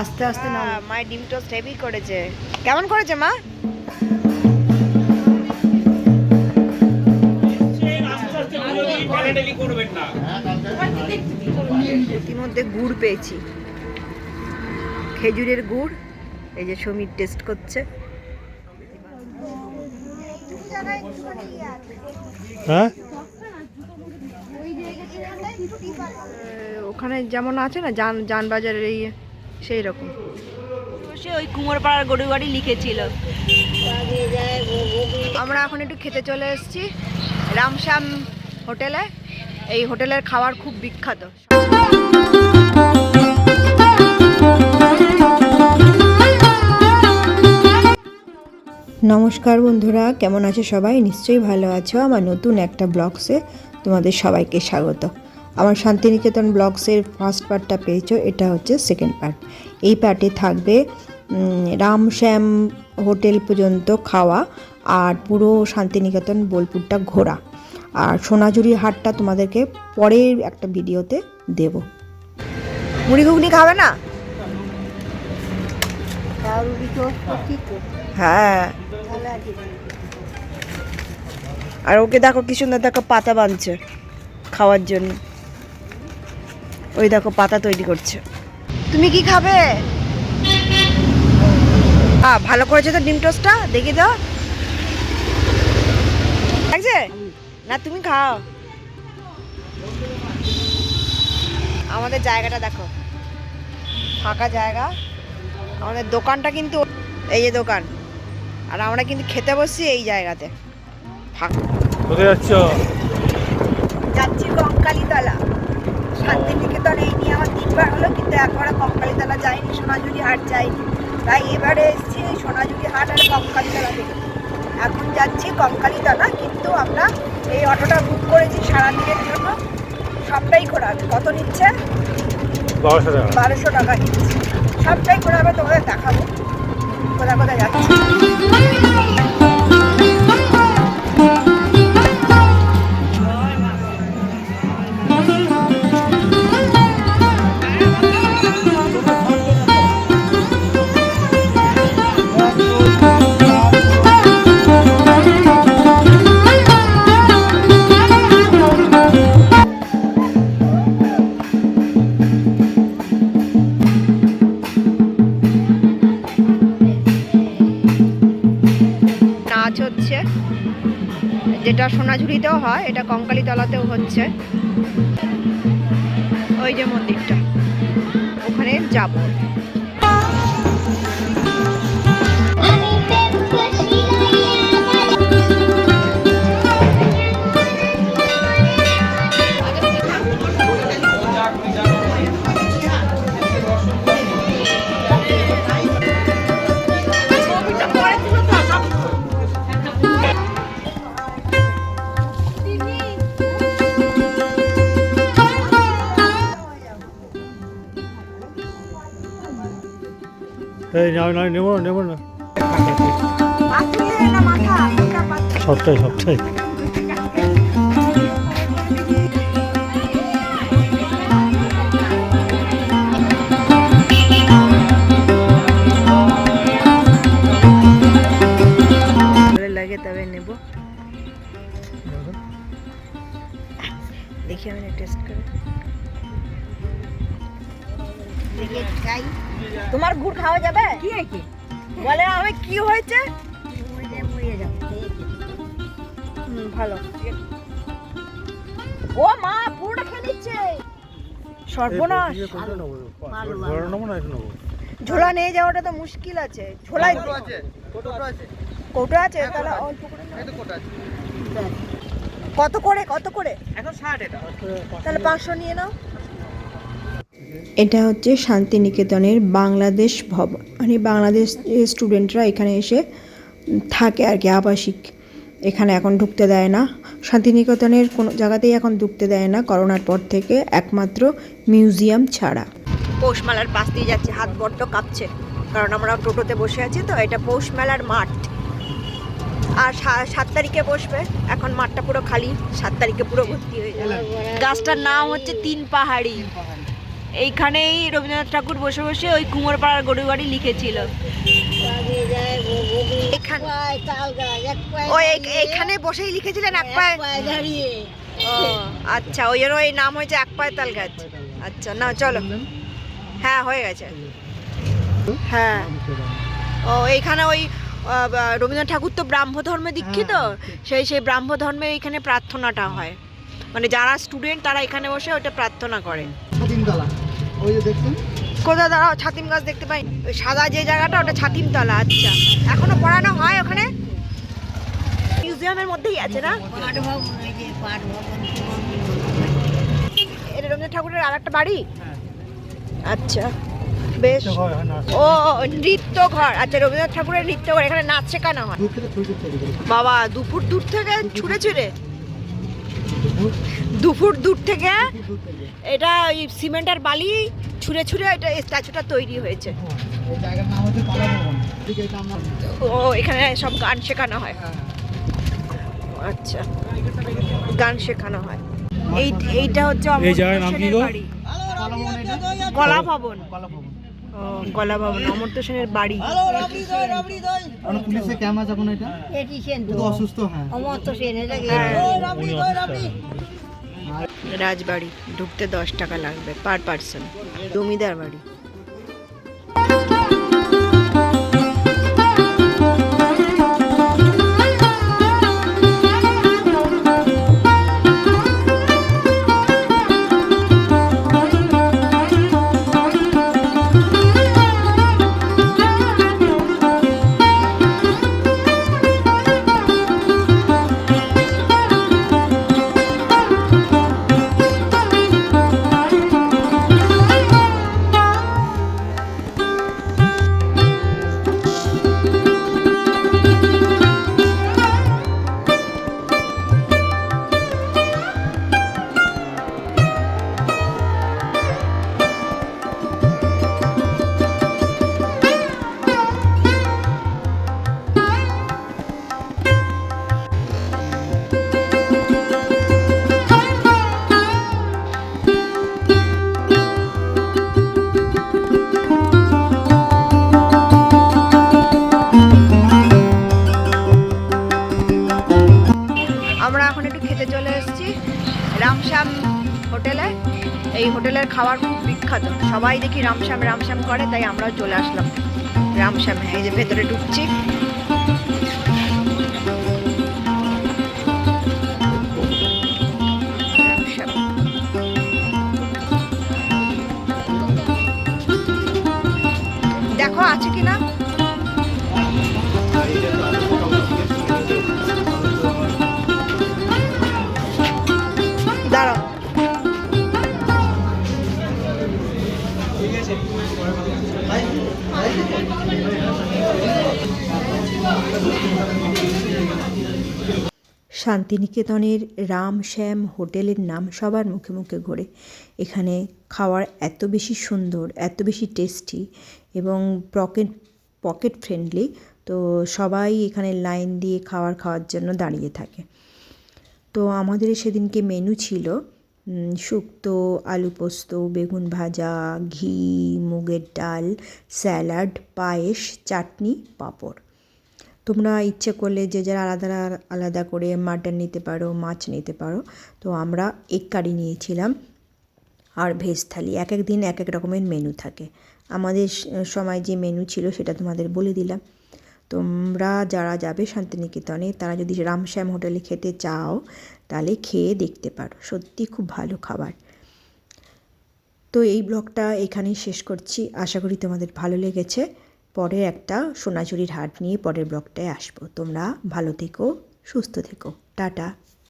আস্তে আস্তে হ্যাঁ, মায়ের ডিম টোস্ট হেভি করেছে। কেমন করেছে মা? ইতিমধ্যে গুড় পেয়েছি। খেজুরের গুড় এই যে সমীর টেস্ট করছে। হ্যাঁ? ওখানে যেমন আছে না যান যানবাজারের এই সেই রকম। সে ওই কুমোরপাড়ার গরু বাড়ি লিখেছিল। আমরা এখন একটু খেতে চলে এসেছি রামশ্যাম হোটেলে। এই হোটেলের খাবার খুব বিখ্যাত। নমস্কার বন্ধুরা কেমন আছো সবাই? নিশ্চয়ই ভালো আছো। আমার নতুন একটা ব্লগসে তোমাদের সবাইকে স্বাগত। আমার শান্তিনিকেতন ব্লগসের ফার্স্ট পার্টটা পেয়েছ, এটা হচ্ছে সেকেন্ড পার্ট এই পার্টে থাকবে রাম শ্যাম হোটেল পর্যন্ত খাওয়া আর পুরো শান্তিনিকেতন বোলপুরটা ঘোরা। আর সোনাঝুরি হাটটা তোমাদেরকে পরের একটা ভিডিওতে দেব। মুড়ি ঘুগনি খাবে না? হ্যাঁ। আর ওকে দেখো কি সুন্দর দেখো পাতা বাঁধছে খাওয়ার জন্য। ওই দেখো পাতা তৈরি করছে। তুমি কি খাবে? আ ভালো করেছে তো ডিম টোস্টটা? দেখি দাও। লাগছে? না তুমি খাও। আমাদের জায়গাটা দেখো। ফাঁকা জায়গা। আমাদের দোকানটা কিন্তু এই যে দোকান। আর আমরা কিন্তু খেতে বসছি এই জায়গাতে। ফাঁকা। যাচ্ছি? কঙ্কালীতলা শান্তিনিকেতন এই নিয়ে আমার তিনবার হলো কিন্তু একবারে কঙ্কালীতলা যাইনি সোনাঝুরি হাট যাইনি তাই এবারে এসেছি সোনাঝুরি হাট আর কঙ্কালীতলা থেকে এখন যাচ্ছি কঙ্কালীতলা কিন্তু আমরা এই অটোটা বুক করেছি সারাদিনের জন্য। সবটাই ঘোরাবে কত নিচ্ছে? বারোশো টাকা। বারোশো টাকা নিচ্ছে। সবটাই ঘোরাবে তোমাদের দেখাবো। কোথায় কোথায় যাচ্ছি? হচ্ছে। যেটা সোনাঝুরিতেও হয় এটা কঙ্কালীতলাতেও হচ্ছে। ওই যে মন্দিরটা। ওখানে যাব। এই না না নেব না নেব না। সবটাই সবটাই। তোমার গুড় খাওয়া যাবে? কি হয়েছে? বলে আমি কি হয়েছে? ভালো। ও মা পুরোটা খেয়ে নিচ্ছে। সর্বনাশ। ঝোলা নিয়ে যাওয়াটা তো মুশকিল আছে। ঝোলাই কৌটো আছে তাহলে অল্প করে কত করে কত করে? তাহলে পাঁচশো নিয়ে নাও। এটা হচ্ছে শান্তিনিকেতনের বাংলাদেশ ভবন। মানে বাংলাদেশ স্টুডেন্টরা এখানে এসে থাকে আর কি, আবাসিক। এখানে এখন ঢুকতে দেয় না। শান্তিনিকেতনের কোনো জায়গাতেই এখন ঢুকতে দেয় না, করোনার পর থেকে একমাত্র মিউজিয়াম ছাড়া। পৌষ মেলার পাশ দিয়ে যাচ্ছে, হাত বড্ড কাঁপছে। কারণ আমরা টোটোতে বসে আছি তো, এটা পৌষ মেলার মাঠ। আর সাত তারিখে বসবে, এখন মাঠটা পুরো খালি, সাত তারিখে পুরো ভর্তি হয়ে যাবে। গাছটার নাম হচ্ছে তিন পাহাড়ি। এইখানেই রবীন্দ্রনাথ ঠাকুর বসে বসে ওই কুমোরপাড়ার গরু বাড়ি লিখেছিল। এখান- এইখানে বসেই লিখেছিলেন এক পায়ে ও আচ্ছা ওই জন্য এই নাম হয়েছে এক পায়ে তাল গাছ। আচ্ছা না চলো। হ্যাঁ হয়ে গেছে। হ্যাঁ। ও এইখানে ওই রবীন্দ্রনাথ ঠাকুর তো ব্রাহ্ম ধর্মে দীক্ষিত সেই সেই ব্রাহ্ম ধর্মে এখানে প্রার্থনাটা হয়। মানে যারা স্টুডেন্ট তারা এখানে বসে ওটা প্রার্থনা করে। তিনতলা ওই যে দেখছেন কোথায় দাঁড়াও ছাতিম গাছ দেখতে পাই। ওই সাদা যে জায়গাটা ওটা ছাতিম তলা আচ্ছা। এখনও পড়ানো হয় ওখানে? মিউজিয়ামের মধ্যেই আছে না? এটা রবীন্দ্রনাথ ঠাকুরের আর একটা বাড়ি আচ্ছা বেশ। হয়, হয়, ও নৃত্য ঘর আচ্ছা রবীন্দ্রনাথ ঠাকুরের নৃত্য ঘর এখানে নাচ শেখানো হয়। ছুটি বাবা দুপুর দূর থেকে ছুঁড়ে ছুঁড়ে। দুপুর দূর থেকে দূর থেকে এটা ওই সিমেন্ট আর বালি ছুঁড়ে ছুঁড়ে এটা স্ট্যাচুটা তৈরি হয়েছে। এই জায়গার নাম হচ্ছে পালা ভবন ঠিক এটা আমরা ও এখানে সব গান শেখানো হয়। আচ্ছা গান শেখানো হয়। এই এইটা হচ্ছে এই জায়গার নাম কি অমর্ত্য গো? কলা ভবন ও কলা ভবন অমর্ত্য সেনের বাড়ি। পুলিশে ক্যামেরা যখন এটা? অসুস্থ হ্যাঁ। উনি অফিসার। রাজবাড়ি ঢুকতে দশ টাকা লাগবে পার পার্সন জমিদার বাড়ি। এখন একটু খেতে চলে এসেছি। রামশ্যাম হোটেলে। এই হোটেলের খাবার খুব বিখ্যাত। সবাই দেখি রামশ্যাম রামশ্যাম করে, তাই আমরাও চলে আসলাম। রামশ্যামে, এই যে ভেতরে ঢুকছি। শান্তিনিকেতনের রাম শ্যাম হোটেলের নাম সবার মুখে মুখে ঘোরে। এখানে খাওয়ার এত বেশি সুন্দর এত বেশি টেস্টি এবং পকেট পকেট ফ্রেন্ডলি তো সবাই এখানে লাইন দিয়ে খাবার খাওয়ার জন্য দাঁড়িয়ে থাকে। তো আমাদের সেদিনকে মেনু ছিল শুক্তো, আলু পোস্ত, বেগুন ভাজা, ঘি, মুগের ডাল, স্যালাড, পায়েস, চাটনি, পাঁপড়। তোমরা ইচ্ছে করলে যে যারা আলাদা আলাদা করে মাটন নিতে পারো, মাছ নিতে পারো। তো আমরা এগ কারি নিয়েছিলাম আর ভেজ থালি। এক এক দিন এক এক রকমের মেনু থাকে। আমাদের সময় যে মেনু ছিল সেটা তোমাদের বলে দিলাম। তোমরা যারা যাবে শান্তিনিকেতনে, তারা যদি রামশ্যাম হোটেলে খেতে চাও, তাহলে খেয়ে দেখতে পারো। সত্যি খুব ভালো খাবার। তো এই ব্লগটা এখানেই শেষ করছি। আশা করি তোমাদের ভালো লেগেছে। পরে একটা সোনাঝুরির হাট নিয়ে পরের ব্লগটায় আসব। তোমরা ভালো থেকো, সুস্থ থেকো। টাটা।